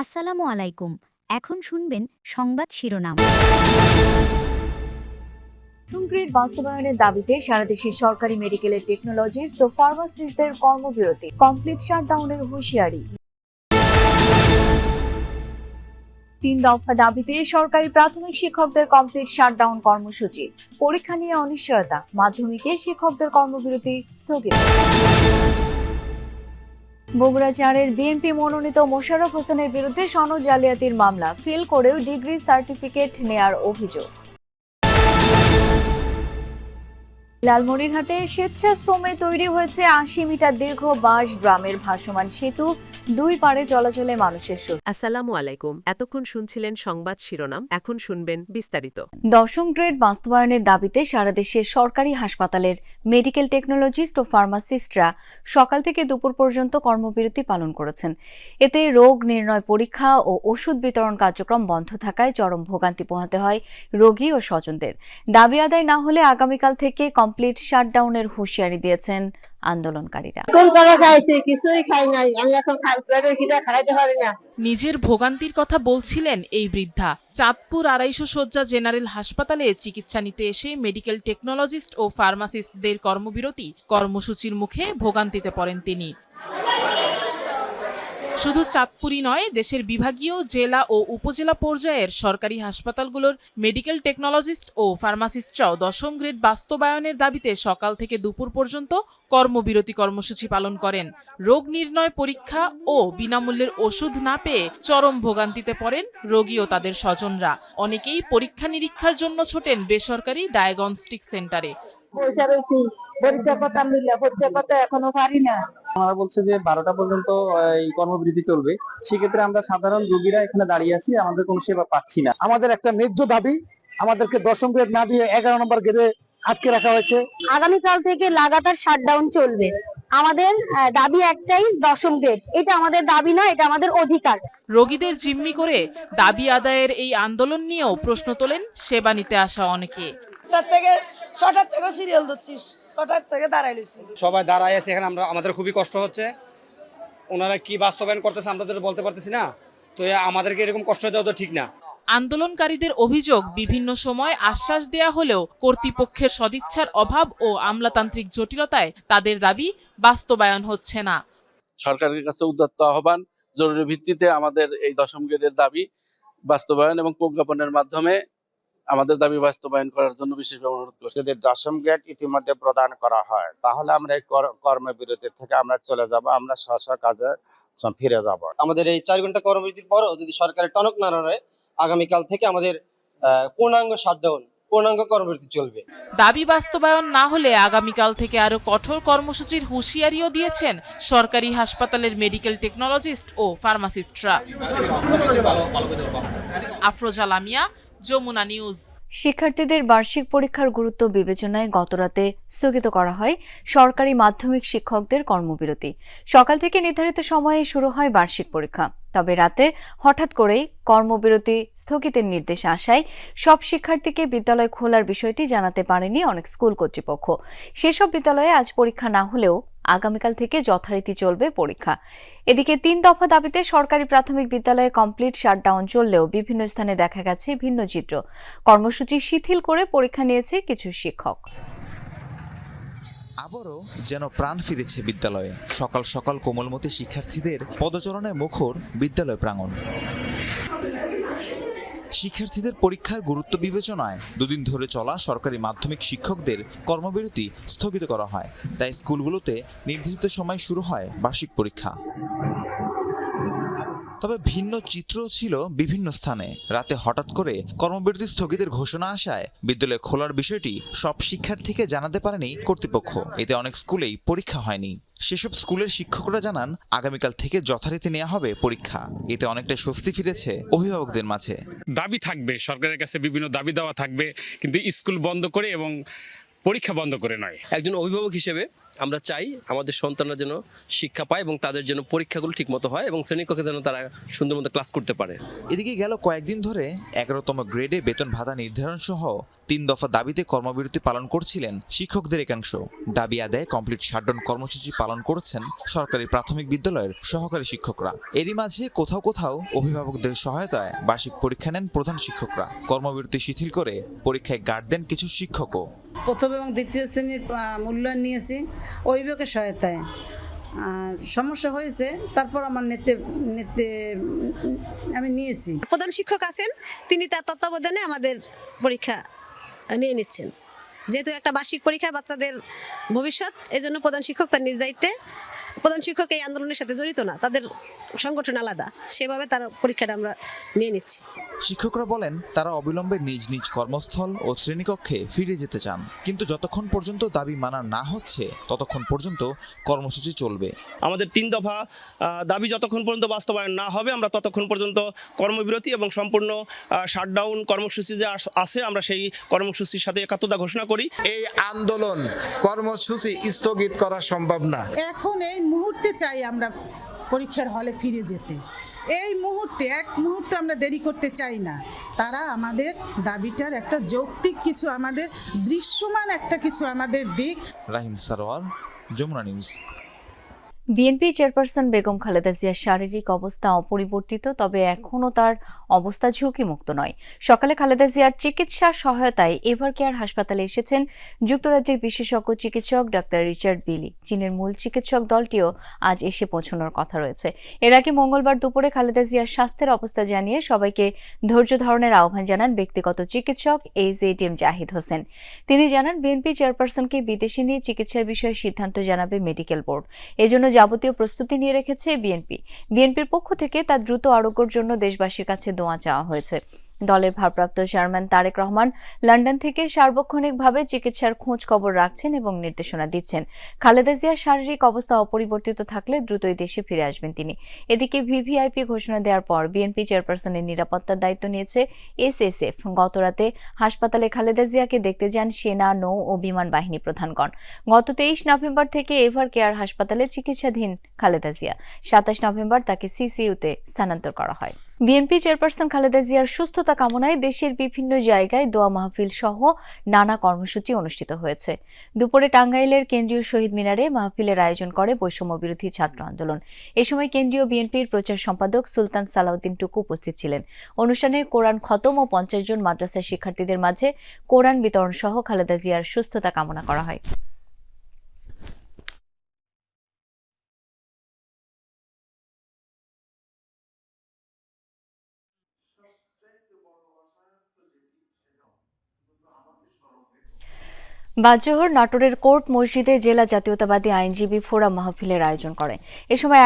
আসসালামু আলাইকুম। এখন শুনবেন সংবাদ শিরোনাম। গ্রেড বাস্তবায়নের দাবিতে সারা দেশে সরকারি মেডিকেলের টেকনোলজিস্ট ও ফার্মাসিস্টদের কর্মবিরতি কমপ্লিট শাটডাউনের হুঁশিয়ারি। তিন দফা দাবিতে সরকারি প্রাথমিক শিক্ষকদের কমপ্লিট শাটডাউন কর্মসূচি। পরীক্ষা নিয়ে অনিশ্চয়তা মাধ্যমিকে শিক্ষকদের কর্মবিরতি স্থগিত। বগুড়া চারের বিএনপি মনোনীত মোশাররফ হোসেনের বিরুদ্ধে সনদ জালিয়াতির মামলা। ফিল করেও ডিগ্রি সার্টিফিকেট নেয়ার অভিযোগ। লালমনিরহাটে স্বেচ্ছাশ্রমে তৈরি হয়েছে আশি মিটার দীর্ঘ বাঁশ ড্রামের ভাসমান সেতু। দুই পারে চলাচলে মানুষের স্বস্তি আসসালামু আলাইকুম। এতক্ষণ শুনছিলেন সংবাদ শিরোনাম এখন শুনবেন বিস্তারিত। দশম গ্রেড বাস্তবায়নের দাবিতে সারা দেশে সরকারি হাসপাতালের মেডিকেল টেকনোলজিস্ট ও ফার্মাসিস্টরা সকাল থেকে দুপুর পর্যন্ত কর্মবিরতি পালন করেছেন। এতে রোগ নির্ণয় পরীক্ষা ও ওষুধ বিতরণ কার্যক্রম বন্ধ থাকায় চরম ভোগান্তি পোহাতে হয় রোগী ও স্বজনদের। দাবি আদায় না হলে আগামীকাল থেকে কমপ্লিট শাটডাউনের হুঁশিয়ারি দিয়েছেন আন্দোলনকারীরা। কোন টাকা খাইছে? কিছুই খাই নাই। আমি এখন খাই পেটের খিদা খাইতে পারি না। নিজের ভোগান্তির কথা বলছিলেন এই বৃদ্ধা। চাঁদপুর আড়াইশো শয্যা জেনারেল হাসপাতালে চিকিৎসা নিতে এসে মেডিকেল টেকনোলজিস্ট ও ফার্মাসিস্টদের কর্মবিরতি কর্মসূচির মুখে ভোগান্তিতে পড়েন তিনি। শুধু চাঁদপুরই নয়, দেশের বিভাগীয় জেলা ও উপজেলা পর্যায়ের সরকারি হাসপাতালগুলোর মেডিকেল টেকনোলজিস্ট ও ফার্মাসিস্টরাও দশম গ্রেড বাস্তবায়নের দাবিতে সকাল থেকে দুপুর পর্যন্ত কর্মবিরতি কর্মসূচি পালন করেন। রোগ নির্ণয় পরীক্ষা ও বিনামূল্যের ওষুধ না পেয়ে চরম ভোগান্তিতে পড়েন রোগী ও তাদের স্বজনরা। অনেকেই পরীক্ষা নিরীক্ষার জন্য ছোটেন বেসরকারি ডায়াগনস্টিক সেন্টারে পরীক্ষা পরীক্ষা এখনও পারি না। আমরা বলছে যে বারোটা পর্যন্ত এই কর্মবিরতি চলবে। সেক্ষেত্রে আমরা সাধারণ রোগীরা এখানে দাঁড়িয়ে আছি আমাদের কোনো সেবা পাচ্ছি না। আমাদের একটা ন্যায্য দাবি আমাদেরকে দশম গ্রেড না দিয়ে এগারো নম্বর গ্রেডে আটকে রাখা হয়েছে। আগামীকাল থেকে লাগাতার শাটডাউন চলবে। আমাদের আহ, দাবি একটাই দশম গ্রেড এটা আমাদের দাবি না এটা আমাদের অধিকার। রোগীদের জিম্মি করে দাবি আদায়ের এই আন্দোলন নিয়েও প্রশ্ন তোলেন সেবা নিতে আসা অনেকে। ছটার থেকে ছটার থেকে সিরিয়াল ধরছি ছটার থেকে দাঁড়াই লইছি সবাই দাঁড়ায় আছে এখানে আমরা আমাদের খুবই কষ্ট হচ্ছে। ওনারা কি বাস্তবায়ন করতেছে আমরা তো বলতে পারতেছি না। তো আমাদেরকে এরকম কষ্ট দেওয়া তো ঠিক না। আন্দোলনকারীদের অভিযোগ বিভিন্ন সময় আশ্বাস দেয়া হলেও কর্তৃপক্ষের সদিচ্ছার অভাব ও আমলাতান্ত্রিক জটিলতায় তাদের দাবি বাস্তবায়ন হচ্ছে না। সরকারের কাছে উদ্যত্ত আহ্বান জরুরি ভিত্তিতে আমাদের এই দশম গ্রেডের দাবি বাস্তবায়ন এবং প্রজ্ঞাপনের মাধ্যমে আমাদের দাবি বাস্তবায়ন করার জন্য বিশেষভাবে অনুরোধ করছি। যদি দশম গ্রেড ইতিমধ্যে প্রদান করা হয় তাহলে আমরা এই কর- কর্মবিরতি থেকে আমরা চলে যাব আমরা স্ব কাজে ফিরে যাব। আমাদের এই চার ঘণ্টা কর্মবিরতির পরও যদি সরকারের টনক না নড়ে আগামীকাল থেকে আমাদের আহ, পূর্ণাঙ্গ শাটডাউন পূর্ণাঙ্গ কর্মবিরতি চলবে। দাবি বাস্তবায়ন না হলে আগামীকাল থেকে আরও কঠোর কর্মসূচির হুঁশিয়ারিও দিয়েছেন সরকারি হাসপাতালের মেডিকেল টেকনোলজিস্ট ও ফার্মাসিস্টরা আফরোজা লামিয়া যমুনা নিউজ। শিক্ষার্থীদের বার্ষিক পরীক্ষার গুরুত্ব বিবেচনায় গতরাতে স্থগিত করা হয় সরকারি মাধ্যমিক শিক্ষকদের কর্মবিরতি। সকাল থেকে নির্ধারিত সময়ে শুরু হয় বার্ষিক পরীক্ষা। তবে রাতে হঠাৎ করেই কর্মবিরতি স্থগিতের নির্দেশ আসায় সব শিক্ষার্থীকে বিদ্যালয় খোলার বিষয়টি জানাতে পারেনি অনেক স্কুল কর্তৃপক্ষ। সেসব বিদ্যালয়ে আজ পরীক্ষা না হলেও আগামীকাল থেকে যথারীতি চলবে পরীক্ষা। এদিকে তিন দফা দাবিতে সরকারি প্রাথমিক বিদ্যালয়ে কমপ্লিট শাটডাউন চললেও বিভিন্ন স্থানে দেখা গেছে ভিন্ন চিত্র। কর্মসূচি শিথিল করে পরীক্ষা নিয়েছে কিছু শিক্ষক। আবারও যেন প্রাণ ফিরেছে বিদ্যালয়ে। সকাল সকাল কোমলমতি শিক্ষার্থীদের পদচরণে মুখর বিদ্যালয় প্রাঙ্গণ। শিক্ষার্থীদের পরীক্ষার গুরুত্ব বিবেচনায় দুদিন ধরে চলা সরকারি মাধ্যমিক শিক্ষকদের কর্মবিরতি স্থগিত করা হয়। তাই স্কুলগুলোতে নির্ধারিত সময় শুরু হয় বার্ষিক পরীক্ষা। তবে ভিন্ন চিত্র ছিল বিভিন্ন স্থানে। রাতে হঠাৎ করে কর্মবিরতি স্থগিতের ঘোষণা আসায় বিদ্যালয় খোলার বিষয়টি সব শিক্ষার্থীকে জানাতে পারেনি কর্তৃপক্ষ। এতে অনেক স্কুলেই পরীক্ষা হয়নি। সেসব স্কুলের শিক্ষকরা জানান আগামীকাল থেকে যথারীতি নেওয়া হবে পরীক্ষা। এতে অনেকটা স্বস্তি ফিরেছে অভিভাবকদের মাঝে। দাবি থাকবে সরকারের কাছে বিভিন্ন দাবি দেওয়া থাকবে কিন্তু স্কুল বন্ধ করে এবং পরীক্ষা বন্ধ করে নয়। একজন অভিভাবক হিসেবে আমরা চাই আমাদের সন্তানরা যেন শিক্ষা পায় এবং তাদের যেন পরীক্ষাগুলো ঠিকমতো হয় এবং শ্রেণীকক্ষে যেন তারা সুন্দর মতো ক্লাস করতে পারে। এদিকে গেল কয়েকদিন ধরে এগারোতম গ্রেডে বেতন ভাতা নির্ধারণ সহ তিন দফা দাবিতে কর্মবিরতি পালন করছিলেন শিক্ষকদের একাংশ। দাবি আদায়ে কমপ্লিট শাটডাউন কর্মসূচি পালন করেছেন সরকারি প্রাথমিক বিদ্যালয়ের সহকারী শিক্ষকরা। এরই মাঝে কোথাও কোথাও অভিভাবকদের সহায়তায় বার্ষিক পরীক্ষা নেন প্রধান শিক্ষকরা। কর্মবিরতি শিথিল করে পরীক্ষায় গার্ড দেন কিছু শিক্ষকও। প্রথম এবং দ্বিতীয় শ্রেণির মূল্যায়ন নিয়েছি। অভিভাবকের সহায়তায়। আর সমস্যা হয়েছে, তারপর আমার নেতে নেতে, আমি নিয়েছি। প্রধান শিক্ষক আছেন, তিনি তার তত্ত্বাবধানে আমাদের পরীক্ষা নিয়ে নিচ্ছেন। যেহেতু একটা বার্ষিক পরীক্ষা, বাচ্চাদের ভবিষ্যৎ এই জন্য প্রধান শিক্ষক তার নিজ দায়িত্বে প্রধান শিক্ষক এই আন্দোলনের সাথে জড়িত না তাদের সংগঠন আলাদা। সেভাবে তার পরীক্ষাটা আমরা নিয়ে নিচ্ছি। শিক্ষকরা বলেন তারা অবিলম্বে নিজ নিজ কর্মস্থল ও শ্রেণীকক্ষে ফিরে যেতে চান। কিন্তু যতক্ষণ পর্যন্ত দাবি মানা না হচ্ছে ততক্ষণ পর্যন্ত কর্মসূচি চলবে। আমাদের তিন দফা দাবি যতক্ষণ পর্যন্ত বাস্তবায়ন না হবে আমরা ততক্ষণ পর্যন্ত কর্মবিরতি এবং সম্পূর্ণ শাটডাউন কর্মসূচি যে আছে আমরা সেই কর্মসূচির সাথে একাত্মতা ঘোষণা করি। এই আন্দোলন কর্মসূচি স্থগিত করা সম্ভব না। এখন এই মুহূর্তে চাই আমরা পরীক্ষার হলে ফিরে যেতে। এই মুহূর্তে, এক মুহূর্ত আমরা দেরি করতে চাই না। তারা আমাদের দাবিটার একটা যৌক্তিক কিছু আমাদের দৃশ্যমান একটা কিছু আমাদের দিক। Rahim Sarwar Jamuna news. BNP chairperson Begum Khaleda জিয়ার শারীরিক অবস্থা অপরিবর্তিত, তবে এখনও তার অবস্থা ঝুঁকিমুক্ত নয়। সকালে খালেদা জিয়ার চিকিৎসা সহায়তায় এভার কেয়ার হাসপাতালে এসেছেন যুক্তরাজ্যের বিশেষজ্ঞ চিকিৎসক ডাক্তার রিচার্ড বিলি। চীনের মূল চিকিৎসক দলটিও আজ এসে পৌঁছানোর কথা রয়েছে। এর আগে মঙ্গলবার দুপুরে খালেদা জিয়ার স্বাস্থ্যের অবস্থা জানিয়ে সবাইকে ধৈর্য ধারণের আহ্বান জানান ব্যক্তিগত চিকিৎসক এইচ এম জাহিদ হোসেন। তিনি জানান, বিএনপি চেয়ারপারসনকে বিদেশে নিয়ে চিকিৎসার বিষয়ে সিদ্ধান্ত জানাবে মেডিকেল বোর্ড। এজন্য যাবতীয় প্রস্তুতি নিয়ে রেখেছে বিএনপি। বিএনপির পক্ষ থেকে তার দ্রুত আরোগ্যর জন্য দেশবাসীর কাছে দোয়া চাওয়া হয়েছে। দলের ভারপ্রাপ্ত চেয়ারম্যান তারেক রহমান লন্ডন থেকে সার্বক্ষণিকভাবে চিকিৎসার খোঁজ খবর রাখছেন এবং নির্দেশনা দিচ্ছেন। খালেদা জিয়ার শারীরিক অবস্থা অপরিবর্তিত থাকলে দ্রুতই দেশে ফিরে আসবেন তিনি। এদিকে ভিভিআইপি ঘোষণা দেওয়ার পর বিএনপি চেয়ারপারসনের নিরাপত্তার দায়িত্ব নিয়েছে এসএসএফ। গতরাতে হাসপাতালে খালেদা জিয়াকে দেখতে যান সেনা, নৌ ও বিমান বাহিনী প্রধানগণ। গত তেইশ নভেম্বর থেকে এভার কেয়ার হাসপাতালে চিকিৎসাধীন খালেদা জিয়া। সাতাশ নভেম্বর তাকে সিসিইউতে স্থানান্তর করা হয়। বিএনপি চেয়ারপারসন খালেদা জিয়ার সুস্থতা কামনায় দেশের বিভিন্ন জায়গায় দোয়া মাহফিল সহ নানা কর্মসূচি অনুষ্ঠিত হয়েছে। দুপুরে টাঙ্গাইলের কেন্দ্রীয় শহীদ মিনারে মাহফিলের আয়োজন করে বৈষম্য বিরোধী ছাত্র আন্দোলন। এ সময় কেন্দ্রীয় বিএনপির প্রচার সম্পাদক সুলতান সালাউদ্দিন টুকু উপস্থিত ছিলেন। অনুষ্ঠানে কোরআন খতম ও পঞ্চাশ জন মাদ্রাসার শিক্ষার্থীদের মাঝে কোরআন বিতরণ সহ খালেদা জিয়ার সুস্থতা কামনা করা হয়। বাজজোহর নাটোরের কোর্ট মসজিদে জেলা জাতীয়তাবাদী আইনজীবী ফোরাম মাহফিলের আয়োজন করে। এ সময়